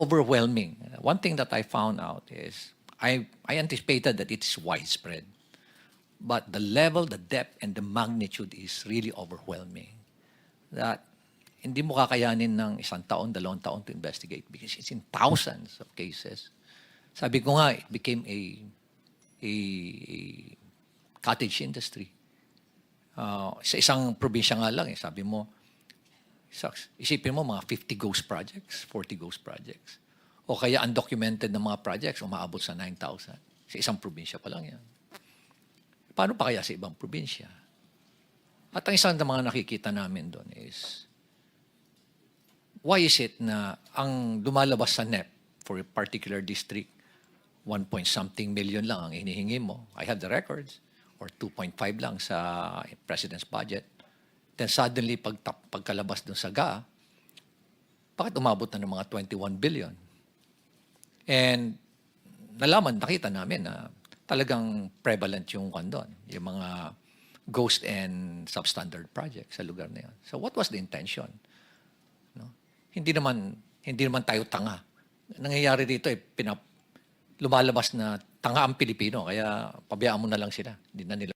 overwhelming. One thing that I found out is I, I anticipated that it's widespread. But the level, the depth, and the magnitude is really overwhelming. That hindi mo kakayanin ng isang taon, dalawang taon to investigate because it's in thousands of cases. Sabi ko nga, it became a, a, a cottage industry. Uh, sa isang probinsya nga lang, eh, sabi mo, Sucks. Isipin mo mga 50 ghost projects, 40 ghost projects. O kaya undocumented na mga projects, umaabot sa 9,000. Sa isang probinsya pa lang yan. Paano pa kaya sa ibang probinsya? At ang isang ng mga nakikita namin doon is, why is it na ang lumalabas sa NEP for a particular district, 1 point something million lang ang hinihingi mo. I have the records. Or 2.5 lang sa president's budget. Then suddenly, pag, pagkalabas dun sa GA, bakit umabot na ng mga 21 billion? And nalaman, nakita namin na talagang prevalent yung kwan yung mga ghost and substandard projects sa lugar na yun. So what was the intention? No? Hindi naman hindi naman tayo tanga. Nangyayari dito eh pinap lumalabas na tanga ang Pilipino kaya pabayaan mo na lang sila. Hindi na nila